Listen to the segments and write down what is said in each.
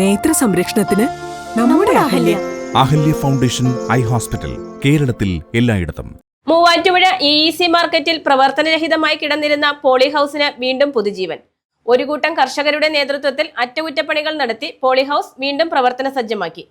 നേത്ര സംരക്ഷണത്തിന് നമ്മുടെ Ahalya. Ahalya. Foundation eye hospital കേരളത്തിൽ എല്ലായിടത്തും. മൂവാറ്റുപുഴ ഇ ഇ സി മാർക്കറ്റിൽ പ്രവർത്തനരഹിതമായി കിടന്നിരുന്ന പോളി ഹൌസിന് വീണ്ടും പുതുജീവൻ. ഒരു കൂട്ടം കർഷകരുടെ നേതൃത്വത്തിൽ അറ്റകുറ്റപ്പണികൾ നടത്തി പോളി ഹൌസ് വീണ്ടും പ്രവർത്തന സജ്ജമാക്കി.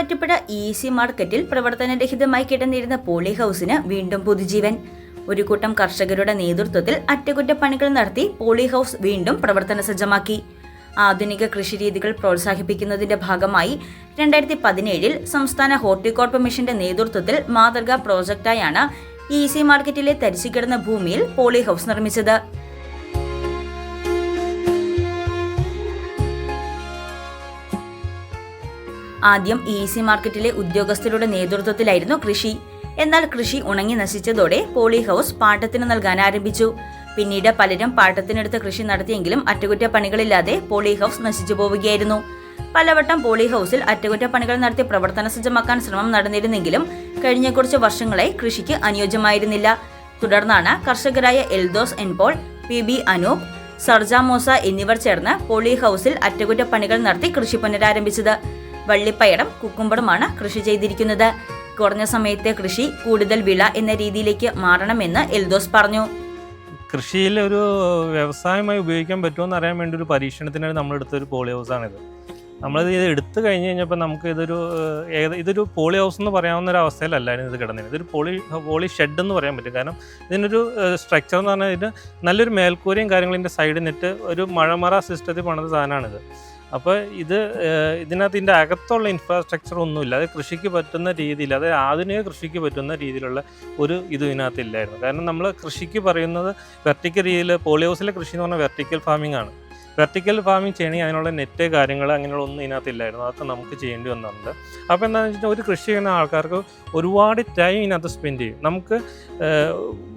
മൂവാറ്റുപുഴ ഈസി മാർക്കറ്റിൽ പ്രവർത്തനരഹിതമായി കിടന്നിരുന്ന പോളി ഹൗസിന് വീണ്ടും പുതുജീവൻ. ഒരു കൂട്ടം കർഷകരുടെ നേതൃത്വത്തിൽ അറ്റകുറ്റപ്പണികൾ നടത്തി പോളി ഹൗസ് വീണ്ടും പ്രവർത്തന സജ്ജമാക്കി. ആധുനിക കൃഷിരീതികൾ പ്രോത്സാഹിപ്പിക്കുന്നതിന്റെ ഭാഗമായി രണ്ടായിരത്തി പതിനേഴിൽ സംസ്ഥാന ഹോർട്ടികോർപ്പ് മിഷന്റെ നേതൃത്വത്തിൽ മാതൃകാ പ്രോജക്റ്റായാണ് ഇ സി മാർക്കറ്റിലെ തരിച്ചുകിടന്ന ഭൂമിയിൽ പോളി ഹൗസ് നിർമ്മിച്ചത്. ആദ്യം ഇ സി മാർക്കറ്റിലെ ഉദ്യോഗസ്ഥരുടെ നേതൃത്വത്തിലായിരുന്നു കൃഷി. എന്നാൽ കൃഷി ഉണങ്ങി നശിച്ചതോടെ പോളി ഹൗസ് പാട്ടത്തിന് നൽകാൻ ആരംഭിച്ചു. പിന്നീട് പലരും പാട്ടത്തിനെടുത്ത് കൃഷി നടത്തിയെങ്കിലും അറ്റകുറ്റപ്പണികളില്ലാതെ പോളി ഹൗസ് നശിച്ചു പോവുകയായിരുന്നു. പലവട്ടം പോളി ഹൗസിൽ അറ്റകുറ്റപ്പണികൾ നടത്തി പ്രവർത്തന സജ്ജമാക്കാൻ ശ്രമം നടന്നിരുന്നെങ്കിലും കഴിഞ്ഞ കുറച്ച് വർഷങ്ങളായി കൃഷിക്ക് അനുയോജ്യമായിരുന്നില്ല. തുടർന്നാണ് കർഷകരായ എൽദോസ് എൻപോൾ പി ബി അനൂപ് സർജ മോസ എന്നിവർ ചേർന്ന് പോളി ഹൗസിൽ അറ്റകുറ്റപ്പണികൾ നടത്തി കൃഷി പുനരാരംഭിച്ചത്. വള്ളിപ്പയറും കുക്കുമ്പടുമാണ് കൃഷി ചെയ്തിരിക്കുന്നത്. കുറഞ്ഞ സമയത്തെ കൃഷി കൂടുതൽ വിള എന്ന രീതിയിലേക്ക് മാറണമെന്ന് എൽദോസ് പറഞ്ഞു. കൃഷിയിൽ ഒരു വ്യവസായമായി ഉപയോഗിക്കാൻ പറ്റുമോ എന്ന് അറിയാൻ വേണ്ടി ഒരു പരീക്ഷണത്തിനായി നമ്മൾ എടുത്തൊരു പോളി ഹൗസാണിത് നമ്മളിത് ഇത് എടുത്തു കഴിഞ്ഞ് കഴിഞ്ഞപ്പോൾ നമുക്ക് ഇതൊരു ഇതൊരു പോളി ഹൗസ് എന്ന് പറയാവുന്ന ഒരു അവസ്ഥയിലല്ലായിരുന്നു ഇത് കിടന്നിരുന്നത്. ഇതൊരു പോളി പോളി ഷെഡ് എന്ന് പറയാൻ പറ്റും. കാരണം ഇതിനൊരു സ്ട്രക്ചർ എന്ന് പറഞ്ഞാൽ ഇതിന് നല്ലൊരു മേൽക്കൂരയും കാര്യങ്ങളും ഇതിന്റെ സൈഡിൽ നിന്നിട്ട് ഒരു മഴമറ സിസ്റ്റത്തിൽ പണിത സാധനമാണിത്. അപ്പോൾ ഇത് ഇതിനകത്ത് ഇതിന്റെ അകത്തുള്ള ഇൻഫ്രാസ്ട്രക്ചർ ഒന്നുമില്ല. അത് കൃഷിക്ക് പറ്റുന്ന രീതിയിൽ അത് ആധുനിക കൃഷിക്ക് പറ്റുന്ന രീതിയിലുള്ള ഒരു ഇത് ഇതിനകത്ത് ഇല്ലായിരുന്നു. കാരണം നമ്മൾ കൃഷിക്ക് പറയുന്നത് വെർട്ടിക്കൽ രീതിയിൽ പോളിയോസിലെ കൃഷി എന്ന് പറഞ്ഞാൽ വെർട്ടിക്കൽ ഫാമിംഗ് ആണ്. വെർട്ടിക്കൽ ഫാമിംഗ് ചെയ്യണമെങ്കിൽ അതിനുള്ള നെറ്റ് കാര്യങ്ങൾ അങ്ങനെയുള്ള ഒന്നും ഇതിനകത്ത് ഇല്ലായിരുന്നു അതൊക്കെ നമുക്ക് ചെയ്യേണ്ടി വന്നിട്ടുണ്ട്. അപ്പോൾ എന്താണെന്ന് വെച്ചാൽ ഒരു കൃഷി ചെയ്യുന്ന ആൾക്കാർക്ക് ഒരുപാട് ടൈം ഇതിനകത്ത് സ്പെൻഡ് ചെയ്യും. നമുക്ക്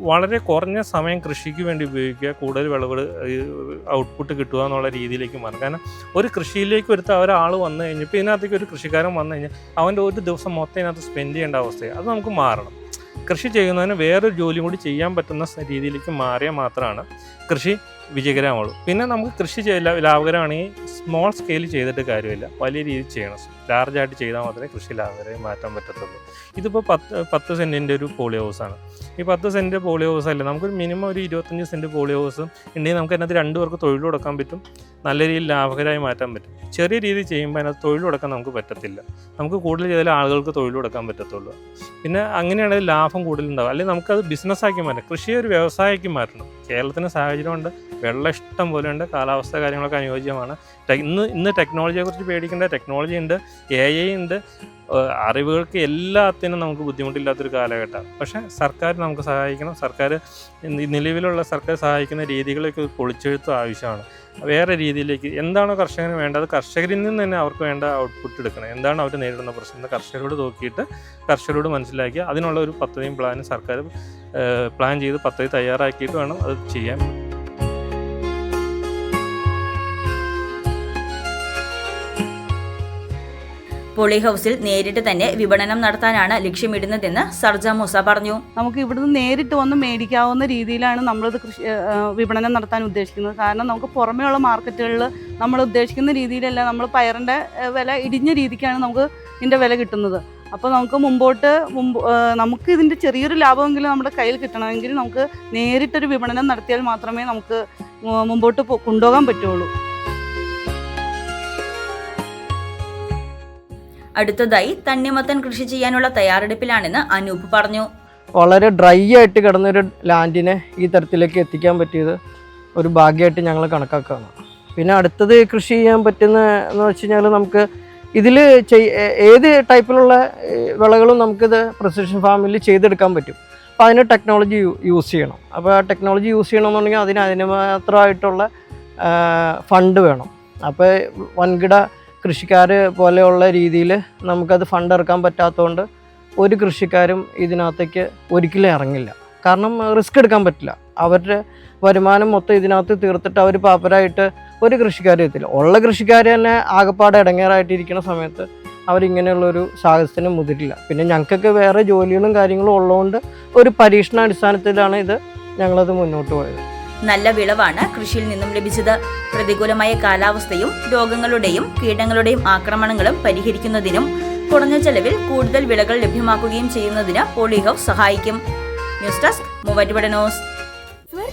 വളരെ കുറഞ്ഞ സമയം കൃഷിക്ക് വേണ്ടി ഉപയോഗിക്കുക കൂടുതൽ വിളവ് ഔട്ട്പുട്ട് കിട്ടുക എന്നുള്ള രീതിയിലേക്ക് മാറും. കാരണം ഒരു കൃഷിയിലേക്ക് ഒരുത്ത ഒരാൾ വന്നു കഴിഞ്ഞപ്പോൾ ഇതിനകത്തേക്ക് ഒരു കൃഷിക്കാരൻ വന്നു കഴിഞ്ഞാൽ അവന്റെ ഒരു ദിവസം മൊത്തം ഇതിനകത്ത് സ്പെൻഡ് ചെയ്യേണ്ട അവസ്ഥയാണ്. അത് നമുക്ക് മാറണം. കൃഷി ചെയ്യുന്നതിന് വേറൊരു ജോലിയും കൂടി ചെയ്യാൻ പറ്റുന്ന രീതിയിലേക്ക് മാറിയാൽ മാത്രമാണ് കൃഷി വിജയകരമാവുള്ളൂ. പിന്നെ നമുക്ക് കൃഷി ചെയ്യില്ല ലാഭകരമാണെങ്കിൽ സ്മോൾ സ്കെയിൽ ചെയ്തിട്ട് കാര്യമില്ല. വലിയ രീതിയിൽ ചെയ്യണം. ലാർജായിട്ട് ചെയ്താൽ മാത്രമേ കൃഷി ലാഭകരമായി മാറ്റാൻ പറ്റത്തുള്ളൂ. ഇതിപ്പോൾ പത്ത് പത്ത് സെന്റിന്റെ ഒരു പോളി ഹൗസാണ് ഈ പത്ത് സെന്റ് പോളിയോ ഹൗസ് അല്ല? നമുക്കൊരു മിനിമം ഒരു ഇരുപത്തഞ്ച് സെന്റ് പോളിയോ ഹൗസും ഉണ്ടെങ്കിൽ നമുക്ക് അതിനകത്ത് രണ്ട് പേർക്ക് തൊഴിൽ കൊടുക്കാൻ പറ്റും. നല്ല രീതിയിൽ ലാഭകരമായി മാറ്റാൻ പറ്റും. ചെറിയ രീതിയിൽ ചെയ്യുമ്പോൾ അതിനകത്ത് തൊഴിൽ കൊടുക്കാൻ നമുക്ക് പറ്റത്തില്ല. നമുക്ക് കൂടുതൽ ചെയ്താൽ ആളുകൾക്ക് തൊഴിൽ കൊടുക്കാൻ പറ്റത്തുള്ളൂ. പിന്നെ അങ്ങനെയാണെങ്കിൽ ലാഭം കൂടുതലുണ്ടാവും. അല്ലെങ്കിൽ നമുക്കത് ബിസിനസ്സാക്കി മാറ്റണം. കൃഷിയെ ഒരു വ്യവസായമാക്കി മാറ്റണം. കേരളത്തിന് സാഹചര്യമുണ്ട് വെള്ളം ഇഷ്ടം പോലെ ഉണ്ട്. കാലാവസ്ഥ കാര്യങ്ങളൊക്കെ അനുയോജ്യമാണ്. ഇന്ന് ഇന്ന് ടെക്നോളജിയെ കുറിച്ച് പേടിക്കേണ്ട ടെക്നോളജി ഉണ്ട് എ ഐ ഉണ്ട്. അറിവുകൾക്ക് എല്ലാത്തിനും നമുക്ക് ബുദ്ധിമുട്ടില്ലാത്തൊരു കാലഘട്ടമാണ്. പക്ഷേ സർക്കാർ നമുക്ക് സഹായിക്കണം. സർക്കാർ നിലവിലുള്ള സർക്കാർ സഹായിക്കുന്ന രീതികളൊക്കെ പൊളിച്ചെഴുത്തും ആവശ്യമാണ്. വേറെ രീതിയിലേക്ക് എന്താണോ കർഷകന് വേണ്ടത് കർഷകരിൽ നിന്ന് തന്നെ അവർക്ക് വേണ്ട ഔട്ട്പുട്ട് എടുക്കണം. എന്താണ് അവർ നേരിടുന്ന പ്രശ്നം എന്ന് കർഷകരോട് നോക്കിയിട്ട് കർഷകരോട് മനസ്സിലാക്കി അതിനുള്ള ഒരു പദ്ധതിയും പ്ലാനും സർക്കാർ പ്ലാൻ ചെയ്ത് പദ്ധതി തയ്യാറാക്കിയിട്ട് വേണം അത് ചെയ്യാൻ. പോളി ഹൗസിൽ നേരിട്ട് തന്നെ വിപണനം നടത്താനാണ് ലക്ഷ്യമിടുന്നതെന്ന് സർജ മൂസ പറഞ്ഞു. നമുക്ക് ഇവിടുന്ന് നേരിട്ട് വന്ന് മേടിക്കാവുന്ന രീതിയിലാണ് നമ്മളിത് കൃഷി വിപണനം നടത്താൻ ഉദ്ദേശിക്കുന്നത്. കാരണം നമുക്ക് പുറമേയുള്ള മാർക്കറ്റുകളിൽ നമ്മൾ ഉദ്ദേശിക്കുന്ന രീതിയിലല്ല നമ്മൾ പയറിന്റെ വില ഇടിഞ്ഞ രീതിക്കാണ് നമുക്ക് ഇതിന്റെ വില കിട്ടുന്നത്. അപ്പോൾ നമുക്ക് മുമ്പോട്ട് മുമ്പ് നമുക്ക് ഇതിന്റെ ചെറിയൊരു ലാഭമെങ്കിലും നമ്മുടെ കയ്യിൽ കിട്ടണമെങ്കിൽ നമുക്ക് നേരിട്ടൊരു വിപണനം നടത്തിയാൽ മാത്രമേ നമുക്ക് മുമ്പോട്ട് കൊണ്ടുപോകാൻ പറ്റുള്ളൂ. അടുത്തതായി തണ്ണിമത്തൻ കൃഷി ചെയ്യാനുള്ള തയ്യാറെടുപ്പിലാണെന്ന് അനൂപ് പറഞ്ഞു. വളരെ ഡ്രൈ ആയിട്ട് കിടന്നൊരു ലാൻഡിനെ ഈ തരത്തിലേക്ക് എത്തിക്കാൻ പറ്റിയത് ഒരു ഭാഗ്യമായിട്ട് ഞങ്ങൾ കണക്കാക്കുകയാണ് പിന്നെ അടുത്തത് കൃഷി ചെയ്യാൻ പറ്റുന്ന എന്ന് വെച്ച് കഴിഞ്ഞാൽ നമുക്ക് ഇതിൽ ഏത് ടൈപ്പിലുള്ള വിളകളും നമുക്കിത് പ്രസിഷൻ ഫാമിൽ ചെയ്തെടുക്കാൻ പറ്റും. അപ്പോൾ അതിന് ടെക്നോളജി യൂസ് ചെയ്യണം. അപ്പോൾ ആ ടെക്നോളജി യൂസ് ചെയ്യണമെന്നുണ്ടെങ്കിൽ അതിന് അതിന് മാത്രമായിട്ടുള്ള ഫണ്ട് വേണം. അപ്പോൾ വൻകിട കൃഷിക്കാർ പോലെയുള്ള രീതിയിൽ നമുക്കത് ഫണ്ട് ഇറക്കാൻ പറ്റാത്തതുകൊണ്ട് ഒരു കൃഷിക്കാരും ഇതിനകത്തേക്ക് ഒരിക്കലും ഇറങ്ങില്ല. കാരണം റിസ്ക് എടുക്കാൻ പറ്റില്ല. അവരുടെ വരുമാനം മൊത്തം ഇതിനകത്ത് തീർത്തിട്ട് അവർ പാപ്പരായിട്ട് ഒരു കൃഷിക്കാരും എത്തില്ല. ഉള്ള കൃഷിക്കാർ തന്നെ ആകപ്പാടെ ഇടങ്ങേറായിട്ടിരിക്കുന്ന സമയത്ത് അവരിങ്ങനെയുള്ളൊരു സാഹസത്തിന് മുതിരില്ല. പിന്നെ ഞങ്ങൾക്കൊക്കെ വേറെ ജോലികളും കാര്യങ്ങളും ഉള്ളതുകൊണ്ട് ഒരു പരീക്ഷണാടിസ്ഥാനത്തിലാണ് ഇത് ഞങ്ങളത് മുന്നോട്ട് പോയത്. നല്ല വിളവാണ് കൃഷിയിൽ നിന്നും ലഭിച്ചത്. പ്രതികൂലമായ കാലാവസ്ഥയും രോഗങ്ങളുടെയും കീടങ്ങളുടെയും ആക്രമണങ്ങളും പരിഹരിക്കുന്നതിനും കുറഞ്ഞ ചെലവിൽ കൂടുതൽ വിളകൾ ലഭ്യമാക്കുകയും ചെയ്യുന്നതിന് പോളിഹൌസ് സഹായിക്കും. News desk Muvattupuzha